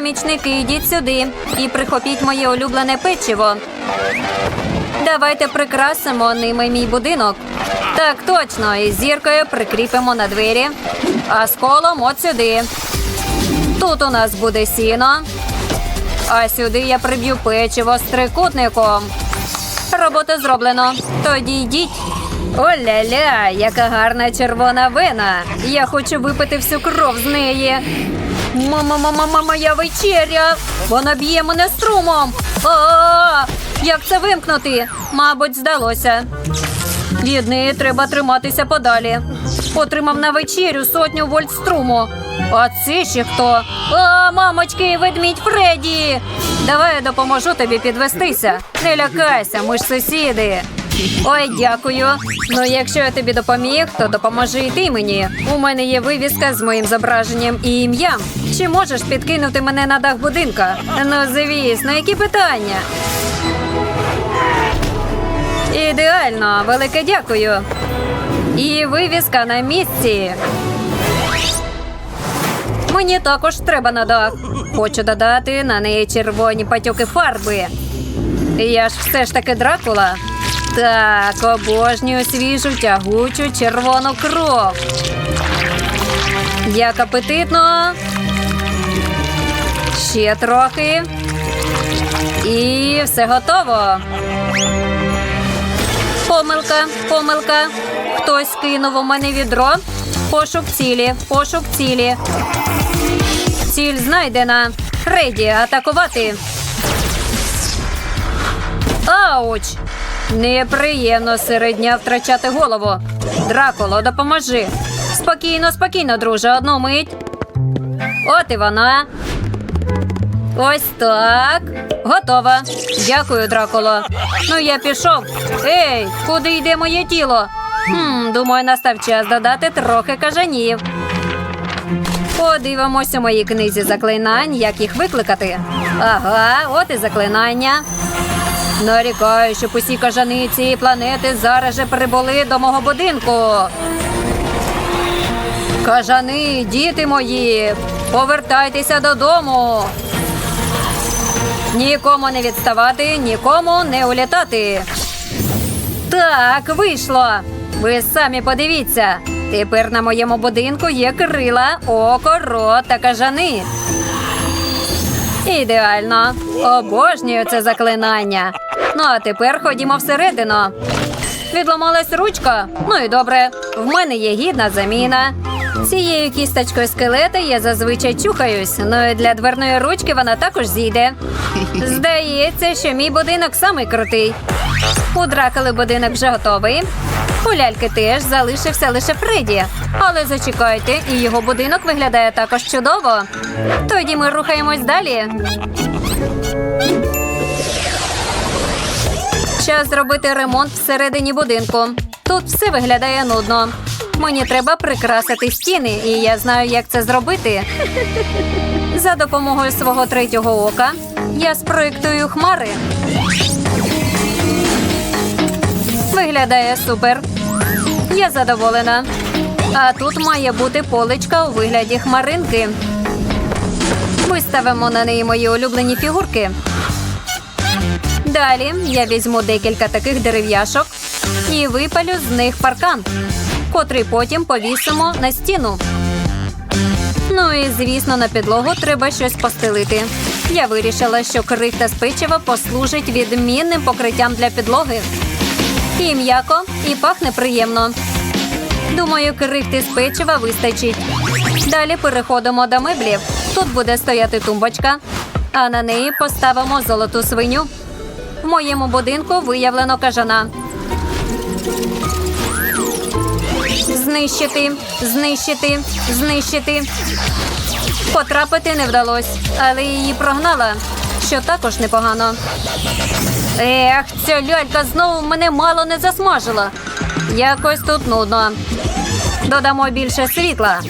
Помічники, йдіть сюди і прихопіть моє улюблене печиво. Давайте прикрасимо ними мій будинок. Так, точно, і зіркою прикріпимо на двері, а з колом от сюди. Тут у нас буде сіно, а сюди я приб'ю печиво з трикутником. Робота зроблено. Тоді йдіть. Оля-ля, яка гарна червона вена. Я хочу випити всю кров з неї. Мама, мама, мама, моя вечеря. Вона б'є мене струмом. А, як це вимкнути? Мабуть, здалося. Від неї треба триматися подалі. Отримав на вечерю сотню вольт струму. А це ще хто? А, мамочки, ведмідь Фредді! Давай я допоможу тобі підвестися. Не лякайся, ми ж сусіди. Ой, дякую. Ну, якщо я тобі допоміг, то допоможи і ти мені. У мене є вивіска з моїм зображенням і ім'ям. Чи можеш підкинути мене на дах будинка? Ну, звісно, які питання? Ідеально, велике дякую. І вивіска на місці. Мені також треба на дах. Хочу додати на неї червоні патьоки фарби. Я ж все ж таки Дракула. Так, обожнюю свіжу тягучу червону кров. Як апетитно. Ще трохи. І все готово. Помилка, помилка. Хтось кинув у мене відро. Пошук цілі, пошук цілі. Ціль знайдена. Фредді, атакувати. Ауч! Неприємно серед дня втрачати голову. Дракуло, допоможи. Спокійно, спокійно, друже, одну мить. От і вона. Ось так. Готова. Дякую, Дракуло. Ну, я пішов. Ей, куди йде моє тіло? Хм, думаю, настав час додати трохи кажанів. Подивимось у моїй книзі заклинань, як їх викликати. Ага, от і заклинання. Нарікаю, щоб усі кажани цієї планети зараз же прибули до мого будинку. Кажани, діти мої, повертайтеся додому. Нікому не відставати, нікому не улітати. Так, вийшло. Ви самі подивіться. Тепер на моєму будинку є крила, око, рот та кажани. Ідеально. Обожнюю це заклинання. Ну а тепер ходімо всередину. Відламалась ручка. Ну і добре. В мене є гідна заміна. Цією кісточкою скелета я зазвичай чухаюсь, ну і для дверної ручки вона також зійде. Здається, що мій будинок самий крутий. У дракали будинок вже готовий. У ляльки теж залишився лише Фредді. Але зачекайте, і його будинок виглядає також чудово. Тоді ми рухаємось далі. Час зробити ремонт всередині будинку. Тут все виглядає нудно. Мені треба прикрасити стіни, і я знаю, як це зробити. За допомогою свого третього ока я спроєктую хмари. Виглядає супер. Я задоволена. А тут має бути поличка у вигляді хмаринки. Виставимо на неї мої улюблені фігурки. Далі я візьму декілька таких дерев'яшок і випалю з них паркан, котрий потім повісимо на стіну. Ну і звісно, на підлогу треба щось постелити. Я вирішила, що крихта з печива послужить відмінним покриттям для підлоги. І м'яко, і пахне приємно. Думаю, крихти з печива вистачить. Далі переходимо до меблів. Тут буде стояти тумбочка, а на неї поставимо золоту свиню. В моєму будинку виявлено кажана. Знищити, знищити, знищити. Потрапити не вдалося, але її прогнала, що також непогано. Ех, ця лялька знову мене мало не засмажила. Якось тут нудно. Додамо більше світла.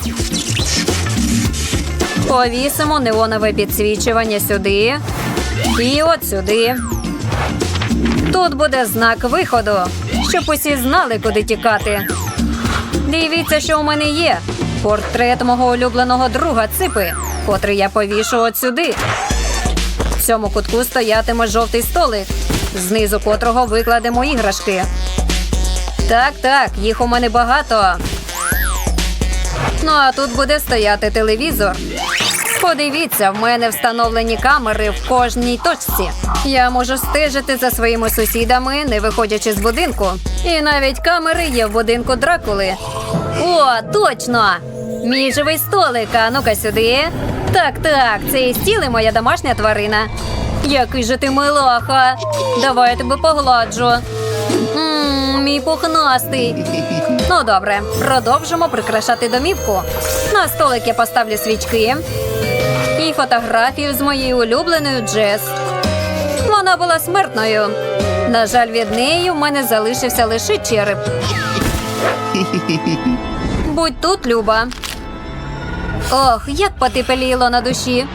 Повісимо неонове підсвічування сюди і от сюди. Тут буде знак виходу, щоб усі знали, куди тікати. Дивіться, що у мене є. Портрет мого улюбленого друга ципи. котрий я повішу от сюди. В цьому кутку стоятиме жовтий столик, знизу котрого викладемо іграшки. Так, так, їх у мене багато. Ну а тут буде стояти телевізор. Подивіться, в мене встановлені камери в кожній точці. Я можу стежити за своїми сусідами, не виходячи з будинку. І навіть камери є в будинку Дракули. О, точно! Мій живий столик, а ну-ка сюди. Так, так, це і стіл і моя домашня тварина. Який же ти милаха. Давай я тебе погладжу. Мій пухнастий. Ну добре, продовжимо прикрашати домівку. На столик я поставлю свічки і фотографію з моєю улюбленою Джес. Вона була смертною. На жаль, від неї в мене залишився лише череп. Будь тут, Люба. Ох, як потепліло на душі.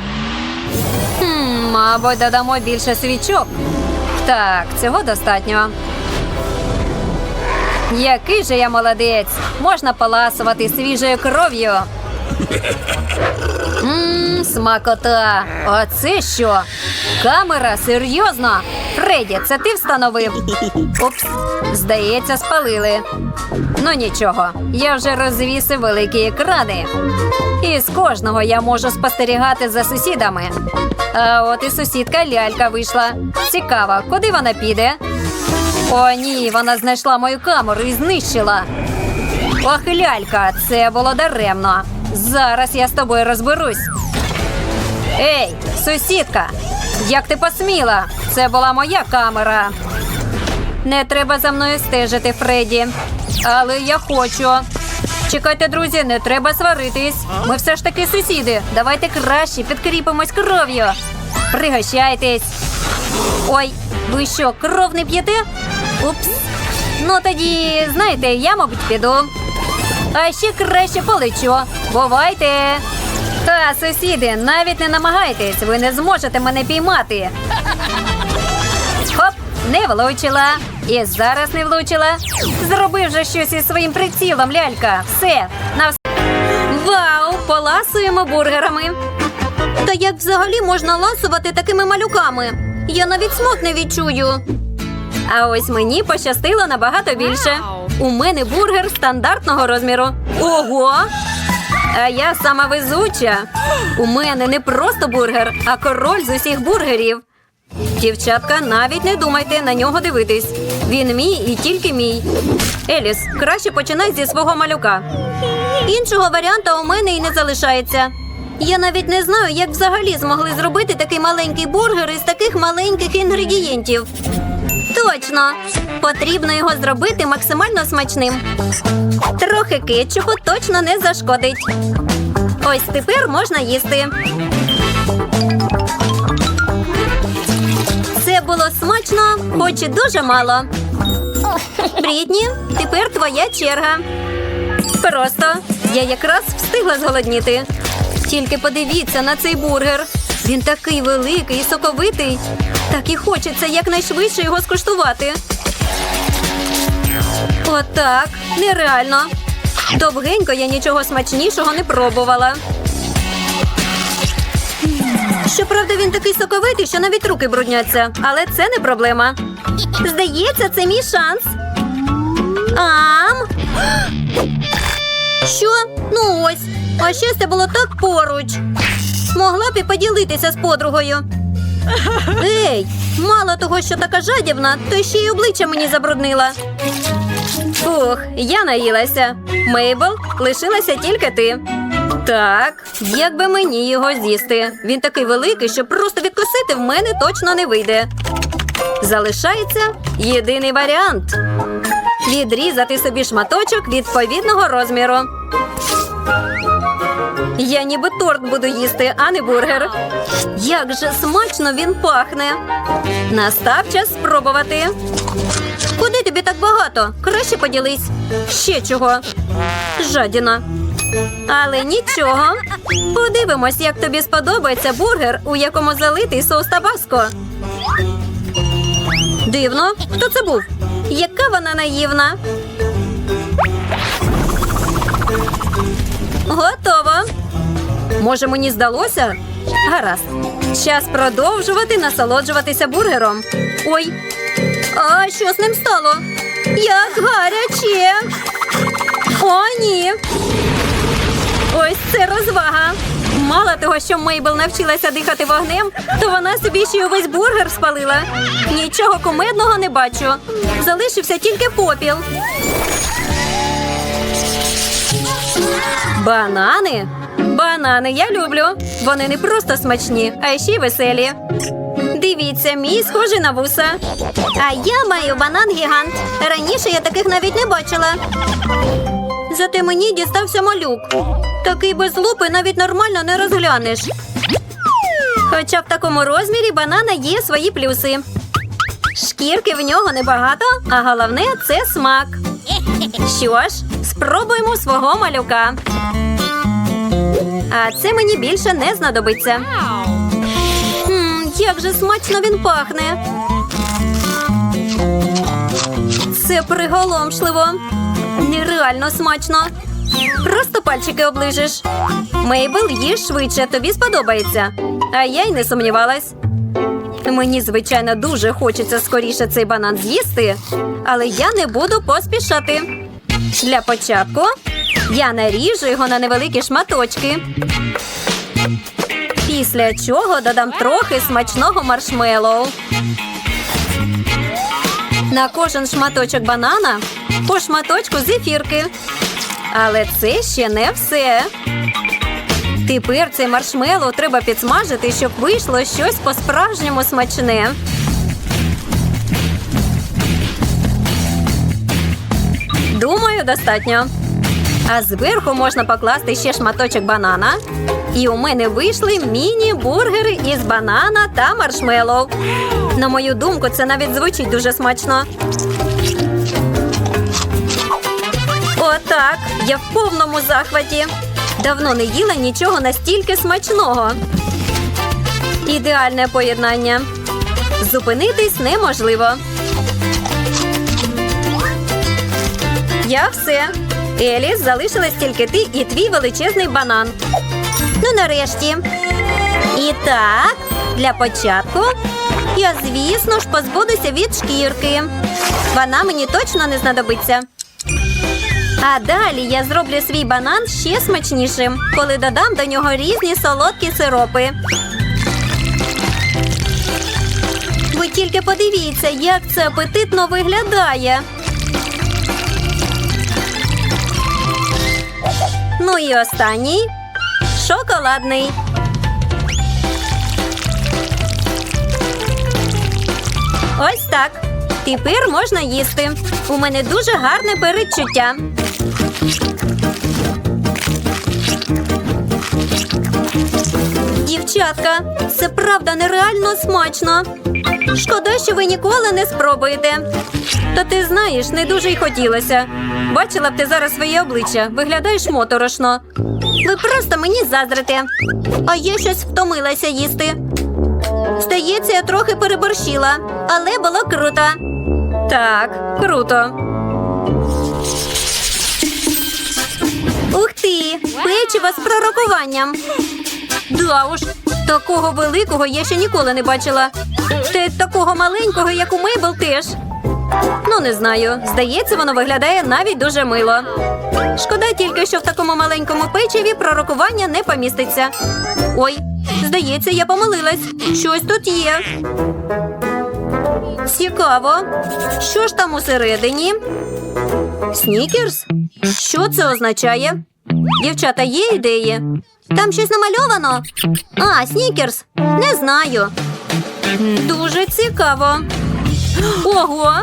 Хм, мабуть, додамо більше свічок. Так, цього достатньо. Який же я молодець! Можна поласувати свіжою кров'ю. Ммм, смакота. А це що? Камера, серйозно? Фредді, це ти встановив? Упс, здається, спалили. Ну нічого, я вже розвісив великі екрани. І з кожного я можу спостерігати за сусідами. А от і сусідка лялька вийшла. Цікаво, куди вона піде? О, ні, вона знайшла мою камеру і знищила. Ох, лялька, це було даремно. Зараз я з тобою розберусь. Ей, сусідка, як ти посміла? Це була моя камера. Не треба за мною стежити, Фредді. Але я хочу. Чекайте, друзі, не треба сваритись. Ми все ж таки сусіди. Давайте краще підкріпимось кров'ю. Пригощайтесь. Ой, ви що, кров не п'єте? Упс. Ну тоді, знаєте, я, мабуть, піду. А ще краще полечу. Бувайте. Та, сусіди, навіть не намагайтесь, ви не зможете мене піймати. Хоп, не влучила. І зараз не влучила. Зроби вже щось із своїм прицілом, лялька. Все, на вс... Вау, поласуємо бургерами. Та як взагалі можна ласувати такими малюками? Я навіть смак не відчую. А ось мені пощастило набагато більше. У мене бургер стандартного розміру. Ого! А я сама везуча. У мене не просто бургер, а король з усіх бургерів. Дівчатка, навіть не думайте на нього дивитись. Він мій і тільки мій. Еліс, краще починай зі свого малюка. Іншого варіанта у мене і не залишається. Я навіть не знаю, як взагалі змогли зробити такий маленький бургер із таких маленьких інгредієнтів. Точно! Потрібно його зробити максимально смачним. Трохи кетчупу точно не зашкодить. Ось тепер можна їсти. Це було смачно, хоч і дуже мало. Брідні, тепер твоя черга. Просто я якраз встигла зголодніти. Тільки подивіться на цей бургер. Він такий великий і соковитий. Так і хочеться якнайшвидше його скуштувати. Отак, нереально. Довгенько я нічого смачнішого не пробувала. Щоправда, він такий соковитий, що навіть руки брудняться, але це не проблема. Здається, це мій шанс. Ам. Що? Ну ось. А щастя було так поруч. Могла б і поділитися з подругою. Ей, мало того, що така жадібна, то ще й обличчя мені забруднила. Фух, я наїлася. Мейбл, лишилася тільки ти. Так, як би мені його з'їсти. Він такий великий, що просто відкусити в мене точно не вийде. Залишається єдиний варіант відрізати собі шматочок відповідного розміру. Я ніби торт буду їсти, а не бургер. Як же смачно він пахне. Настав час спробувати. Куди тобі так багато? Краще поділись. Ще чого. Жадіна. Але нічого. Подивимось, як тобі сподобається бургер, у якому залитий соус табаско. Дивно, хто це був? Яка вона наївна? Готово. Може, мені здалося? Гаразд. Час продовжувати насолоджуватися бургером. Ой, а що з ним стало? Як гаряче. О, ні. Ось це розвага. Мало того, що Мейбл навчилася дихати вогнем, то вона собі ще й увесь бургер спалила. Нічого кумедного не бачу. Залишився тільки попіл. Банани? Банани я люблю. Вони не просто смачні, а ще й веселі. Дивіться, мій схожий на вуса. А я маю банан гігант. Раніше я таких навіть не бачила. Зате мені дістався малюк. Такий без лупи навіть нормально не розглянеш. Хоча в такому розмірі банана є свої плюси. Шкірки в нього небагато, а головне це смак. Що ж, спробуємо свого малюка. А це мені більше не знадобиться. М, як же смачно він пахне. Це приголомшливо. Нереально смачно. Просто пальчики оближеш. Мейбл, їж швидше, тобі сподобається. А я й не сумнівалась. Мені, звичайно, дуже хочеться скоріше цей банан з'їсти, але я не буду поспішати. Для початку я наріжу його на невеликі шматочки. Після чого додам трохи смачного маршмеллоу. На кожен шматочок банана по шматочку зефірки. Але це ще не все. Тепер цей маршмеллоу треба підсмажити, щоб вийшло щось по-справжньому смачне. Думаю, достатньо. А зверху можна покласти ще шматочок банана. І у мене вийшли міні-бургери із банана та маршмеллоу. На мою думку, це навіть звучить дуже смачно. Отак, я в повному захваті. Давно не їла нічого настільки смачного. Ідеальне поєднання. Зупинитись неможливо. Я все. Еліс, залишилась тільки ти і твій величезний банан. Ну, нарешті. І так, для початку я, звісно ж, позбудуся від шкірки. Вона мені точно не знадобиться. А далі я зроблю свій банан ще смачнішим, коли додам до нього різні солодкі сиропи. Ви тільки подивіться, як це апетитно виглядає. Ну і останній шоколадний. Ось так. Тепер можна їсти. У мене дуже гарне передчуття. Дівчатка, це правда нереально смачно. Шкода, що ви ніколи не спробуєте. Та ти знаєш, не дуже й хотілося. Бачила б ти зараз своє обличчя, виглядаєш моторошно. Ви просто мені заздрите. А я щось втомилася їсти. Здається, я трохи переборщила, але було круто. Так, круто. Ух ти! Печиво з пророкуванням. Да уж, такого великого я ще ніколи не бачила. Та такого маленького, як у Мейбл, теж. Ну, не знаю. Здається, воно виглядає навіть дуже мило. Шкода тільки, що в такому маленькому печиві пророкування не поміститься. Ой, здається, я помилилась. Щось тут є. Цікаво. Що ж там усередині? Снікерс? Що це означає? Дівчата, є ідеї? Там щось намальовано? А, снікерс. Не знаю. Дуже цікаво. Ого!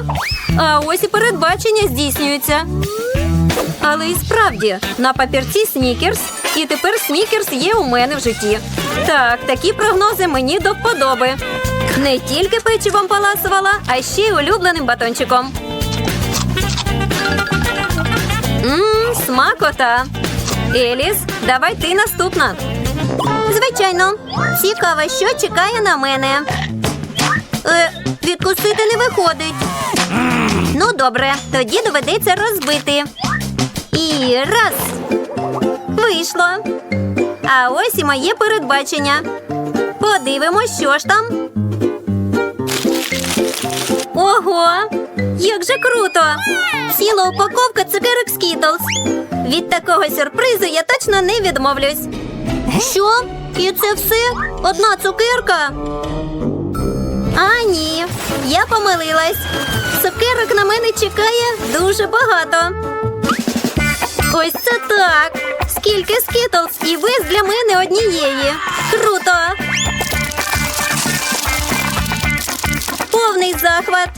А ось і передбачення здійснюється. Але і справді на папірці снікерс, і тепер снікерс є у мене в житті. Так, такі прогнози мені до вподоби. Не тільки печивом паласувала, а ще й улюбленим батончиком. Мм, смакота. Еліс, давай ти наступна. Звичайно, цікаво, що чекає на мене. Е, відкусити не виходить. Ну, добре, тоді доведеться розбити. І раз. Вийшло. А ось і моє передбачення. Подивимось, що ж там. Ого! Як же круто! Ціла упаковка цукерок Skittles. Від такого сюрпризу я точно не відмовлюсь. Що? І це все? Одна цукерка? А, ні, я помилилась. Цукерок на мене чекає дуже багато. Ось це так. Скільки скітлс і виз для мене однієї. Круто. Повний захват.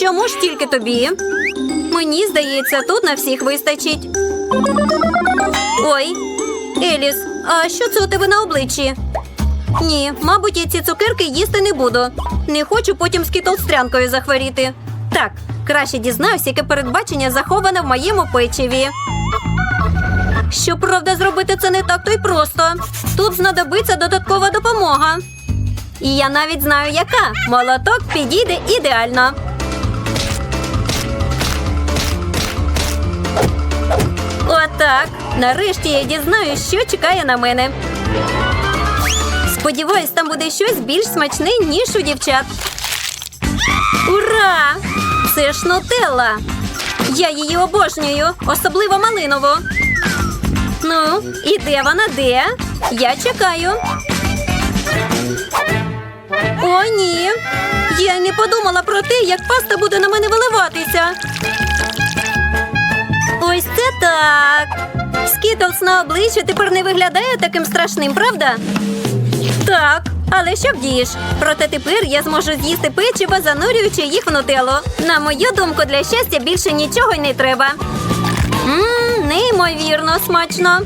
Чому ж тільки тобі? Мені здається, тут на всіх вистачить. Ой, Еліс, а що це у тебе на обличчі? Ні, мабуть, я ці цукерки їсти не буду. Не хочу потім з кітолстрянкою захворіти. Так, краще дізнаюсь, яке передбачення заховане в моєму печиві. Щоправда, зробити це не так то й просто. Тут знадобиться додаткова допомога. І я навіть знаю, яка. Молоток підійде ідеально. Отак. Нарешті я дізнаюсь, що чекає на мене. Сподіваюсь, там буде щось більш смачне, ніж у дівчат. Ура! Це ж нутелла. Я її обожнюю, особливо малинову. Ну, і де вона де? Я чекаю. О, ні. Я не подумала про те, як паста буде на мене виливатися. Ось це так. Скітлс на обличчі тепер не виглядає таким страшним, правда? Так, але що вдієш? Проте тепер я зможу з'їсти печиво, занурюючи їх в нутелло. На мою думку, для щастя більше нічого й не треба. Мм, неймовірно смачно.